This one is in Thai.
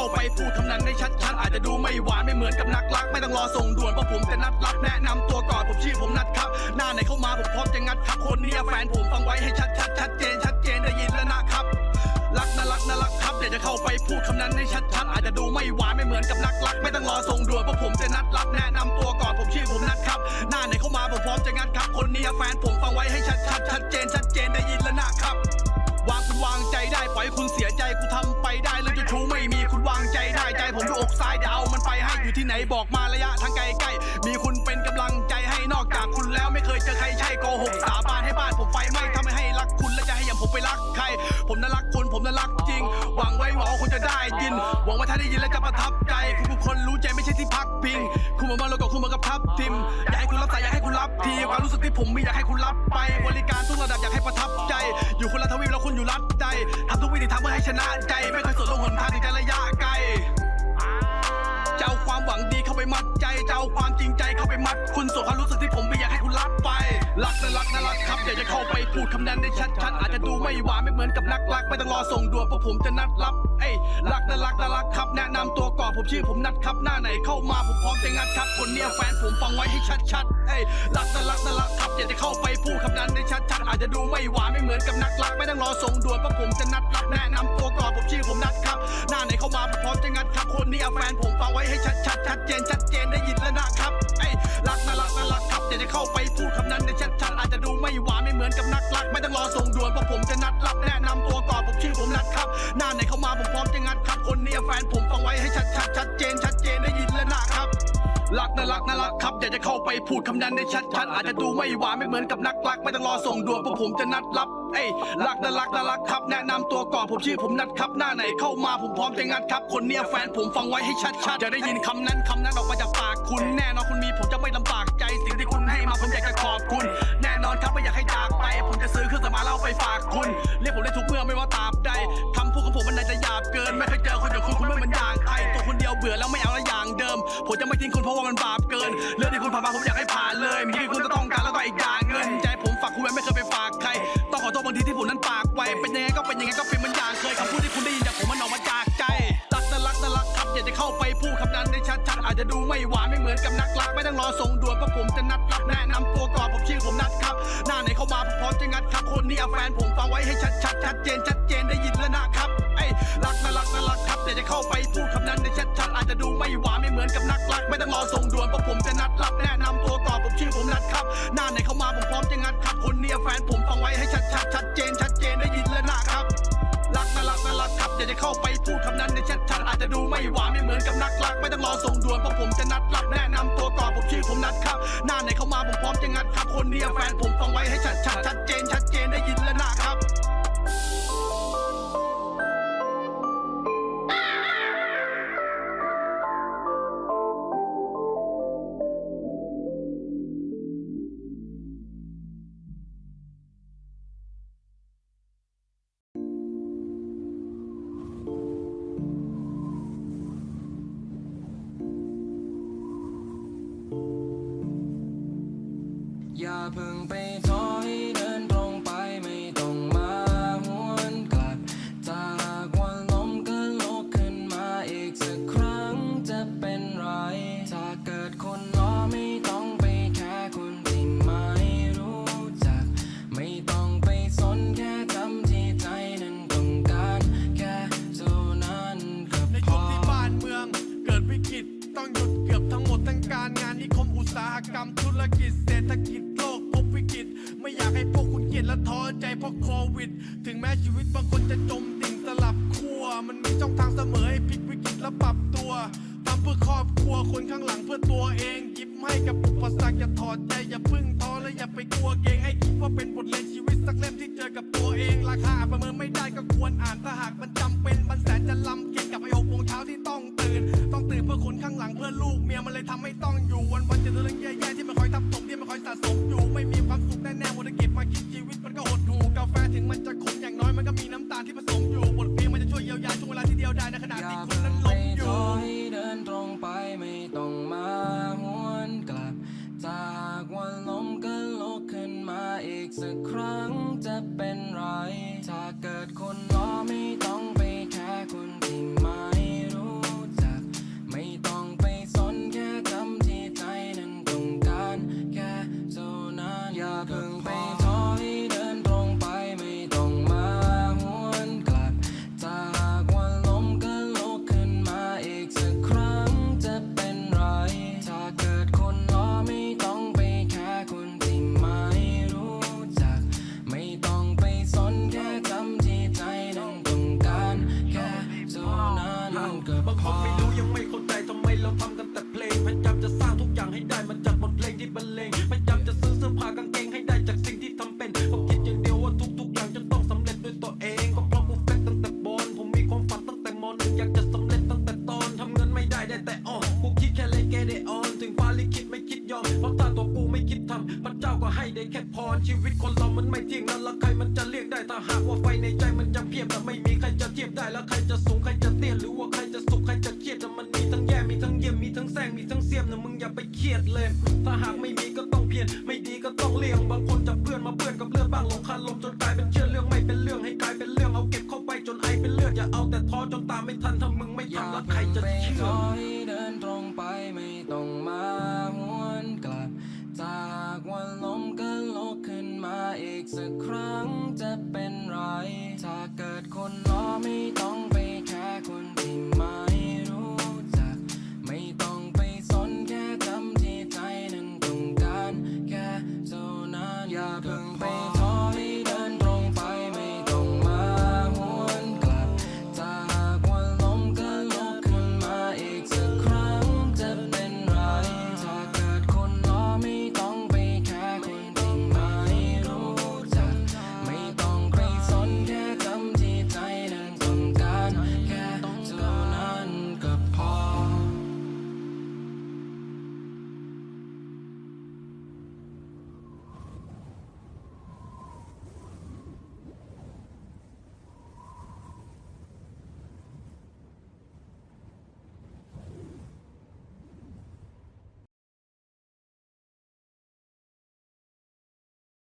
เข้าไปพูดคำนั้นได้ชัดๆอาจจะดูไม่หวานไม่เหมือนกับนักรัก ไม่ต้องรอส่งด่วนเพราะผมจะนัดรับแนะนำตัวก่อนผมชื่อผมนัดครับ หน้าไหนเข้ามาผมพร้อมจะงัดครับคนเนี้ยแฟนผมฟังไว้ให้ชัดชัดชัดเจนชัดเจนได้ยินแล้วนะครับรักนะรักนะรักครับเดี๋ยวจะเข้าไปพูดคำนั้นให้ชัดๆอาจจะดูไม่หวาน ผมอยู่อกซ้ายเดี๋ยวเอามันไปให้อยู่ที่ไหนบอกมาระยะทางไกลใกล้มีคุณเป็นกำลังใจให้นอกจากคุณแล้วไม่เคยเจอใครใช่โกหกสาบานให้บ้านผมไฟไหม้ทำไมให้รักคุณแล้วจะให้อย่างผมไปรักใคร ผมน่ารักคุณผมน่ารักจริง หวังไว้หวังว่าคุณจะได้ยิน หวังว่าถ้าได้ยินแล้วจะประทับใจ คุณทุกคนรู้ใจไม่ใช่ที่พักพิง คุณเหมือนมาโลกคุณเหมือนกับทับทิมอยากให้คุณรับสายอยากให้คุณรับทีความรู้สึกที่ผมมีอยากให้คุณรับไป บริการทุกระดับอยากให้ประทับใจ อยู่คนละทวีปแล้วคุณอยู่รัดใจทำทุกวิธีทางเพื่อให้ชนะใจ ไม่เคยสนลงหนทางที่จระยะ รักนะรักนะรักครับอยากจะเข้าไปพูดคำนั้นได้ชัดๆอาจจะดูไม่หวานไม่เหมือนกับนักรักไม่ต้องรอส่งด่วนเพราะผมจะนัดรับเอ้ยรักนะรักนะรักครับ แนะนำตัวก่อนผมชื่อผมนัดครับหน้าไหนเข้ามาผมพร้อมจะงัดครับคนเนี้ยแฟนผมฟังไว้ให้ชัดๆเอ้ยรักนะรักนะรักครับอยากจะเข้าไปพูดคำนั้นได้ชัดๆอาจจะดูไม่หวานไม่เหมือนกับนักรักไม่ต้องรอส่งด่วนเพราะผมจะนัดรับแนะนำตัวก่อนผมชื่อผมนัดครับ หน้าไหนเข้ามาผมพร้อมจะงัดครับคนเนี้ยแฟนผมฟังไว้ให้ชัดๆชัดเจนชัดเจนได้ยินแล้วนะครับเอ้ยรักนะรักนะรักครับอยากจะเข้าไปพูดคำนั้นได้ชัด หน้าไหนเข้ามาผมพร้อมจะงัดครับ คนเนี้ยแฟนผมฟังไว้ให้ชัดๆชัดเจนชัดเจนได้ยินแล้วนะครับรักนะรักนะรักครับอยากจะเข้าไปพูดคำนั้นได้ชัดๆอาจจะดูไม่หวานไม่เหมือนกับนักรักไม่ต้องรอส่งด่วนเพราะผมจะนัดรับเอ้ยรักนะรักนะรักครับแนะนำตัวก่อนผมชื่อผมนัดครับหน้าไหนเข้ามาผมพร้อมจะงัดครับ คนเนี้ยแฟนผมฟังไว้ให้ชัดๆจะได้ยินคำนั้นคำนั้นออกมาจากปากคุณแน่นอนคุณมีผมจะไม่ลำบากใจสิ่งที่คุณให้มาผมอยากจะขอบคุณ แน่นอนครับไม่อยากให้จากไป ผมจะซื้อเครื่องสำอางแล้วเอาไปฝากคุณ เรียกผมได้ทุกเมื่อไม่ว่า เบื่อแล้วไม่เอาละอย่างเดิม ผมจะไม่ทิ้งคุณเพราะว่ามันบาปเกิน เรื่องที่คุณผ่านมาผมอยากให้ผ่านเลยมีที่คุณจะต้องการแล้วก็อีกอย่างเงินใจผมฝากคุณไว้ไม่เคยไปฝากใคร ต้องขอโทษบางทีที่ผมนั้นปากไวเป็นยังไงก็เป็นยังไงก็เป็นเหมันอย่างเคยคำพูดที่คุณได้ยินจากผมมันออกมาจากใจรักนะรักนะรักครับอยากจะเข้าไปพูดคำนั้นได้ชัดๆอาจจะดูไม่หวานไม่เหมือนกับนักรักไม่ต้องรอส่งด่วนเพราะผมจะนัดรับแนะนำตัวก่อนผมชื่อผมนัดครับ หน้าไหนเข้ามาผมพร้อมจะงัดครับคนนี้แฟนผมฟังไว้ให้ชัดๆชัดเจนชัดเจนได้ยินแล้วนะครับเอ้รักนะรักนะรักครับอยากจะเข้าไปพูดคำ ไม่หวานไม่เหมือนกับนักรัก ไม่ต้องรอส่งด่วนเพราะผมจะนัดรับแนะนำตัวก่อนผมชื่อผมนัดครับ หน้าไหนเข้ามาผมพร้อมจะงัดครับ คนนี้แฟนผมฟังไว้ให้ชัดๆชัดเจน ชัดเจนได้ยินแล้วนะครับ รักนะรักนะรักครับอยากจะเข้าไปพูดคำนั้นในชัดๆอาจจะดูไม่หวานไม่เหมือนกับนักรัก ไม่ต้องรอส่งด่วนเพราะผมจะนัดรับแนะนำตัวก่อนผมชื่อผมนัดครับ หน้าไหนเข้ามาผมพร้อมจะงัดครับ คนนี้แฟนผมฟังไว้ให้ชัดๆชัดเจน ชัดเจนได้ยินแล้วนะครับ จะจมดิ่งสลับขั้วมันมีช่องทางเสมอให้พลิกวิกฤตและปรับตัวทำเพื่อครอบครัวคนข้างหลังเพื่อตัวเองยิบให้กับอุปสรรคอย่าถอดใจอย่าพึ่งท้อและอย่าไปกลัวเกรงให้คิดว่าเป็นบทเรียนชีวิตสักเล่มที่เจอกับตัวเองราคาประเมินไม่ได้ เป็นไร ถ้าเกิดคนล้อไม่ต้องไปแค่คน ถ้าหากว่าไฟในใจมันจะเพียบและไม่มีใคร จะเป็น